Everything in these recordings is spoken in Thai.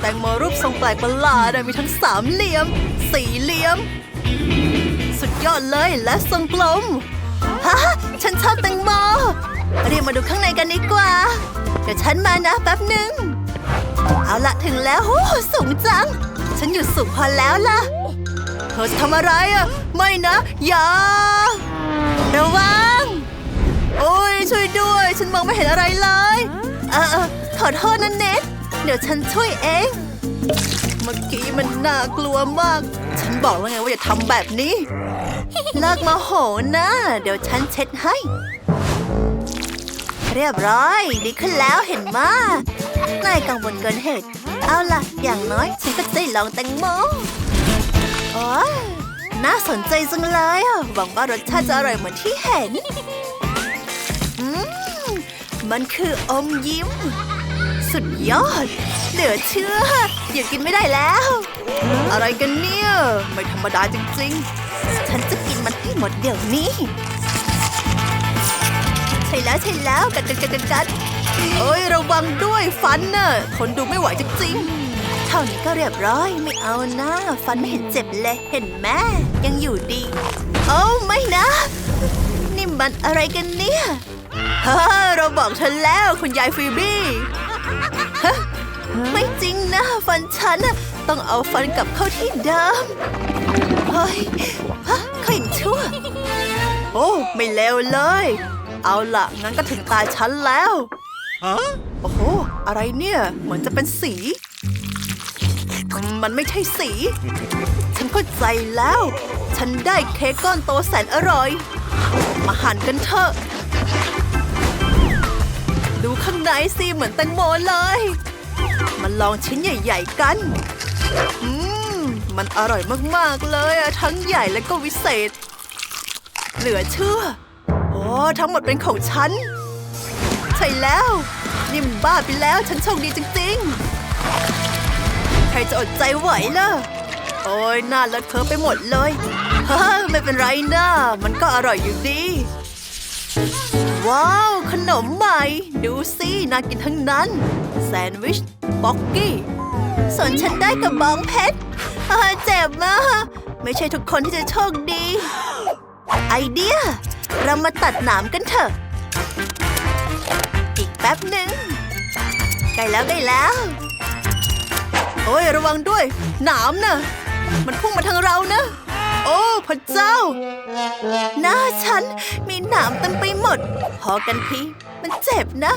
แตงโมรูปทรงแปลกประหลาดมีทั้งสามเหลี่ยม สี่เหลี่ยม สุดยอดเลยและทรงกลมฮะฉันชอบแตงโมเรียกมาดูข้างในกันดีกว่า เดี๋ยวฉันมานะแป๊บหนึ่งเอาละถึงแล้วโอ้สูงจัง ฉันอยู่สูงพอแล้วล่ะเธอจะทำอะไรอะ ไม่นะ อย่า ระวัง โอ้ยช่วยด้วย ฉันมองไม่เห็นอะไรเลย เออเออขอโทษนะเน็ต ดี๋ยวฉันช่วยเอง เมื่อกี้มันน่ากลัวมาก ฉันบอกแล้วไงว่าอย่าทำแบบนี้เลิกมาโหนะ เดี๋ยวฉันเช็ดให้ เรียบร้อย ดีขึ้นแล้วเห็นมานายกังวลเกินเหตุ เอาล่ะ อย่างน้อยฉันก็ได้ลองแตงโมโอ้ยน่าสนใจจังเลยอะหวังว่ารสชาติจะอร่อยเหมือนที่เห็น อืม มันคืออมยิ้ม สุดยอด เหลือเชื่อหยุดกินไม่ได้แล้ว อะไรกันเนี่ย ไม่ธรรมดาจริงๆ ฉันจะกินมันให้หมดเดี๋ยวนี้ ใช่แล้วใช่แล้วกัดกัดกัดกัดกัดเอ้ยระวังด้วยฟันน่ะทนดูไม่ไหวจริงๆเท่านี้ก็เรียบร้อยไม่เอานะฟันไม่เห็นเจ็บเลยเห็นแม่ยังอยู่ดีโอ้ไม่นะ นี่มันอะไรกันเนี่ยฮ่าเราบอกฉันแล้วคุณยายฟีบี้ ฟันฉันน่ะต้องเอาฟันกลับเข้าที่เดิมเฮ้ยฮะเขาอย่างชั่ว โอ้ไม่เลวเลย เอาล่ะงั้นก็ถึงตาฉันแล้ว Huh? โอ้โห อะไรเนี่ย เหมือนจะเป็นสีอืมมันไม่ใช่สี ฉันเข้าใจแล้ว ฉันได้เค้กก้อนโตแสนอร่อย มาหั่นกันเถอะ ดูข้างในสิเหมือนแตงโมเลย มาลองชิ้นใหญ่ ๆ กัน อืม มันอร่อยมากๆเลยอะทั้งใหญ่และก็วิเศษ เหลือเชื่อ โอ้ทั้งหมดเป็นของฉัน ใช่แล้วนี่มันบ้าไปแล้วฉันโชคดีจริง ๆ ใครจะอดใจไหวล่ะ โอ้ยน่าละเทอไปหมดเลยเฮ้ยไม่เป็นไรนะมันก็อร่อยอยู่ดี ว้าว ขนมใหม่ ดูสิน่ากินทั้งนั้น แซนด์วิชบ็อกกี้ ส่วนฉันได้กับบองเพชรเจ็บมากไม่ใช่ทุกคนที่จะโชคดี ไอเดีย เรามาตัดหนามกันเถอะ อีกแป๊บหนึ่งใกล้แล้วใกล้แล้ว โอ้ยระวังด้วย หนามน่ะมันพุ่งมาทางเรานะโอ้พระเจ้า หน้าฉันมีหนามเต็มไปหมด พอกันที มันเจ็บนะ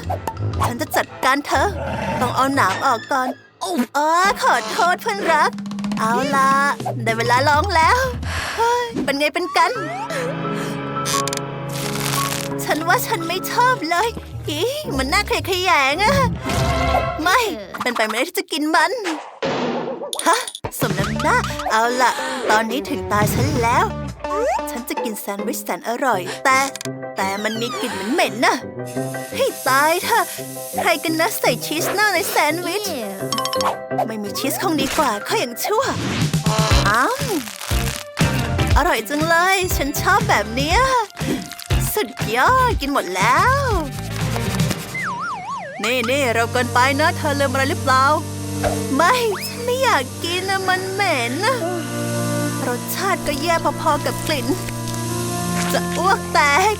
ฉันจะจัดการเธอ ต้องเอาหนามออกก่อนโอ้ขอโทษเพื่อนรัก เอาล่ะ ได้เวลาร้องแล้ว เฮ้ย เป็นไงเป็นกัน ฉันว่าฉันไม่ชอบเลยอีมันน่าเขยขยงอะไม่ เป็นไปไม่ได้ที่จะกินมัน ฮะ สมน้ำหน้า เอาล่ะ ตอนนี้ถึงตาฉันแล้ว จะกินแซนด์วิชแสนอร่อย แต่แต่มันมีกลิ่นเหม็นๆน่ะให้ตายเถอะใครกันนะใส่ชีสหน้าในแซนด์วิช ไม่มีชีสคงดีกว่าเขาอย่างชั่ว อ้าวอร่อยจังเลย ฉันชอบแบบเนี้ยสุดยอดกินหมดแล้ว นี่นี่เราเกินไปนะ เธอลืมอะไรหรือเปล่า ไม่ฉันไม่อยากกินนะมันเหม็นนะรสชาติก็แย่พอๆกับกลิ่น จะอ้วกแตก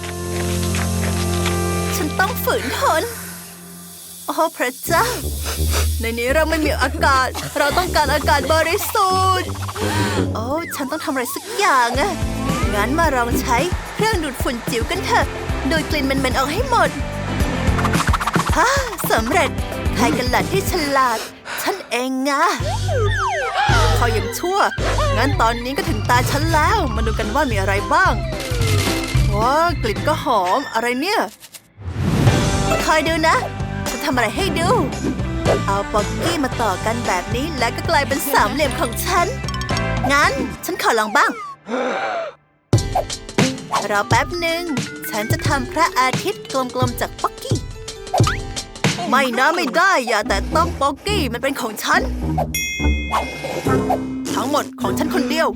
ฉันต้องฝืนทน โอ้พระเจ้า ในนี้เราไม่มีอากาศ เราต้องการอากาศบริสุทธิ์ โอ้ฉันต้องทำอะไรสักอย่างอะงั้นมาลองใช้เครื่องดูดฝุ่นจิ๋วกันเถอะ ดูดกลิ่นหม็นๆออกให้หมดฮ่าสำเร็จ ใครกันหล่ะที่ฉลาด ฉันเองไงเขายังชั่ว งั้นตอนนี้ก็ถึงตาฉันแล้ว มาดูกันว่ามีอะไรบ้าง ว้ากลิ่นก็หอมอะไรเนี่ย คอยดูนะฉันทำอะไรให้ดู เอาป๊อกกี้มาต่อกันแบบนี้และก็กลายเป็นสามเหลี่ยมของฉัน งั้นฉันขอลองบ้าง รอแป๊บหนึ่ง ฉันจะทำพระอาทิตย์กลมๆจากป๊อกกี้ ไม่นะไม่ได้อย่าแต่ต้องป๊อกกี้มันเป็นของฉัน ทั้งหมดของฉันคนเดียว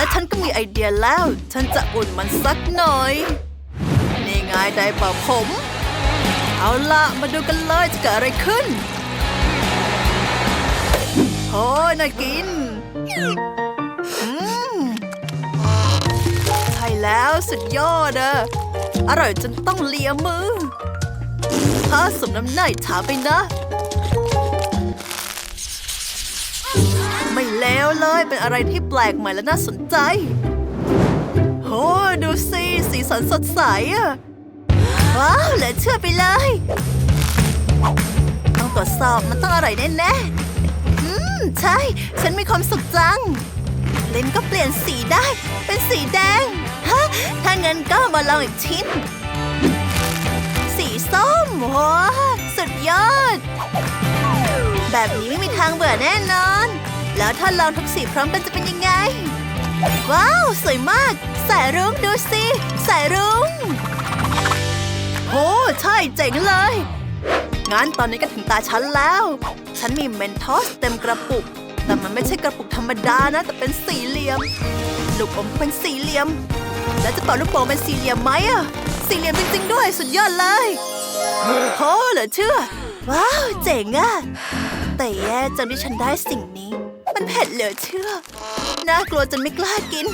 และฉันก็มีไอเดียแล้ว ฉันจะอุ่นมันสักหน่อย นี่ไงได้เป่าผม เอาละมาดูกันเลยจะเกิดอะไรขึ้นโอ้น่ากินใช่แล้วสุดยอดอะอร่อยจนต้องเลียมือถ้าสมน้ำหน้าถาไปนะ ไม่เลวเลย เป็นอะไรที่แปลกใหม่และน่าสนใจ โห ดูสิ สีสันสดใสอะว้าวเหลือเชื่อไปเลย ต้องตรวจสอบมันต้องอร่อยแน่ๆอืม ใช่ ฉันมีความสุขจัง เลนก็เปลี่ยนสีได้ เป็นสีแดง ฮะ ถ้างั้นก็มาลองอีกชิ้น สีส้มว้าสุดยอด แบบนี้ไม่มีทางเบื่อแน่นอน แล้วถ้าลองทุกสีพร้อมกันจะเป็นยังไง ว้าว สวยมาก สายรุ้งดูสิ สายรุ้งโอ้ใช่เจ๋งเลยงั้นตอนนี้ก็ถึงตาฉันแล้ว ฉันมีเมนทอสเต็มกระปุก แต่มันไม่ใช่กระปุกธรรมดานะ แต่เป็นสี่เหลี่ยม ลูกอมเป็นสี่เหลี่ยม แล้วจะเป่าลูกโป่งเป็นสี่เหลี่ยมไหมอะสี่เหลี่ยมจริง ๆ ด้วย สุดยอดเลยโอ้เหลือเชื่อ ว้าว เจ๋งอะแต่แย่จังที่ฉันได้สิ่งนี้ มันเผ็ดเหลือเชื่อ น่ากลัวจนไม่กล้ากิน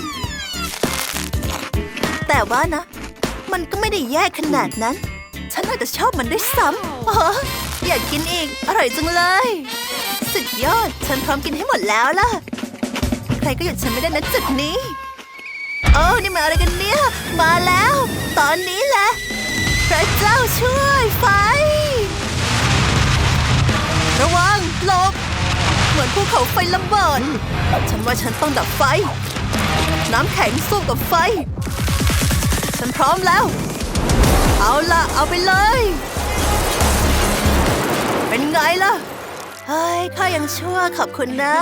แต่ว่านะ มันก็ไม่ได้แย่ขนาดนั้น ฉันอาจจะชอบมันด้วยซ้ำอ๋ออยากกินอีก อร่อยจังเลย สุดยอด ฉันพร้อมกินให้หมดแล้วล่ะ ใครก็หยุดฉันไม่ได้นะจุดนี้ โอ้ นี่มาอะไรกันเนี่ย มาแล้ว ตอนนี้แหละ พระเจ้าช่วยไฟ ระวังหลบ เหมือนภูเขาไฟระเบิด ฉันว่าฉันต้องดับไฟ น้ำแข็งสู้กับไฟ ฉันพร้อมแล้ว เอาล่ะ เอาไปเลย เป็นไงล่ะ เฮ้ย ข้ายังชั่วขอบคุณนะ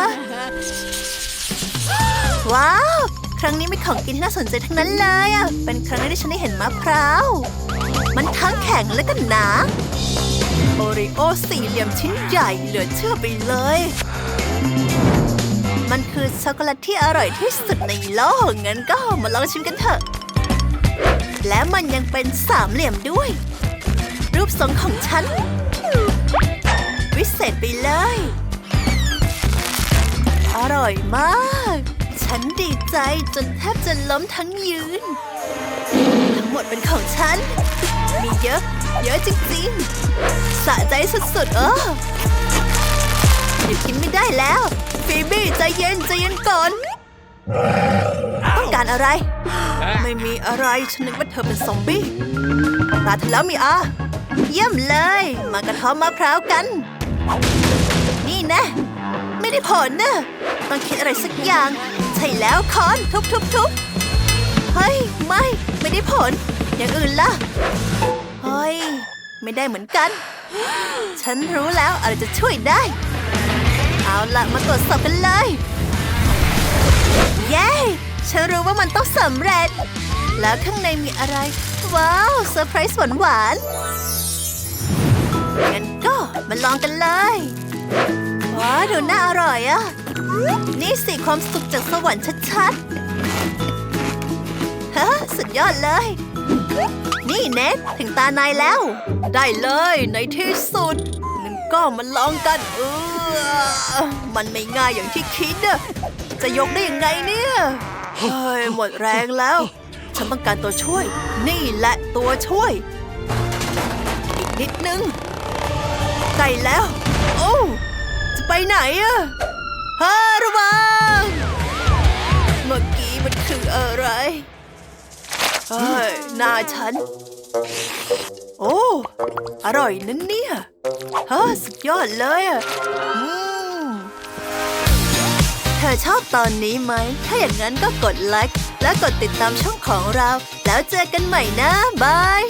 ว้าว ครั้งนี้มีของกินที่น่าสนใจทั้งนั้นเลยอะ เป็นครั้งแรกที่ฉันได้เห็นมะพร้าว มันทั้งแข็งและก็หนาโอริโอสี่เหลี่ยมชิ้นใหญ่เหลือเชื่อไปเลย มันคือช็อกโกแลตที่อร่อยที่สุดในโลกงั้นก็มาลองชิมกันเถอะ และมันยังเป็นสามเหลี่ยมด้วย รูปทรงของฉัน วิเศษไปเลย อร่อยมาก ฉันดีใจจนแทบจะล้มทั้งยืน ทั้งหมดเป็นของฉัน มีเยอะ เยอะจริงๆสะใจสุดๆเออ หยุดกินไม่ได้แล้ว ฟีบี้ใจเย็นใจเย็นก่อน ต้องการอะไร ไม่มีอะไรฉันนึกว่าเธอเป็นซอมบี้ตาเธอแล้วมีอาเยี่ยมเลย มากระท้อมมะพร้าวกัน นี่นะ ไม่ได้ผลนะต้องคิดอะไรสักอย่าง ใช่แล้วคอนทุบทุบทุบเฮ้ย ไม่ ไม่ได้ผล อย่างอื่นล่ะ เฮ้ย ไม่ได้เหมือนกัน ฉันรู้แล้วอะไรจะช่วยได้ เอาละมาตรวจสอบกันเลย เย้ฉันรู้ว่ามันต้องสำเร็จ แล้วข้างในมีอะไร ว้าวเซอร์ไพรส์หวานหวานงั้นก็มาลองกันเลยว้าวดูน่าอร่อยอะนี่สิความสุขจากสวรรค์ชัดๆฮะสุดยอดเลย นี่เน็ตถึงตานายแล้ว ได้เลยในที่สุด ก็มาลองกัน เออ มันไม่ง่ายอย่างที่คิดอะจะยกได้ยังไงเนี่ย เฮ้ย หมดแรงแล้ว ฉันต้องการตัวช่วย นี่แหละตัวช่วย อีกนิดนึงใกล้แล้ว โอ้จะไปไหนอะฮ้ยระวังเมื่อกี้มันคืออะไร เฮ้ยหน้าฉัน โอ้ อร่อยนั่นเนี่ยเฮ้สุดยอดเลยอะอเธอชอบตอนนี้ไหม ถ้าอย่างนั้นก็กดไลค์และกดติดตามช่องของเรา แล้วเจอกันใหม่นะ บาย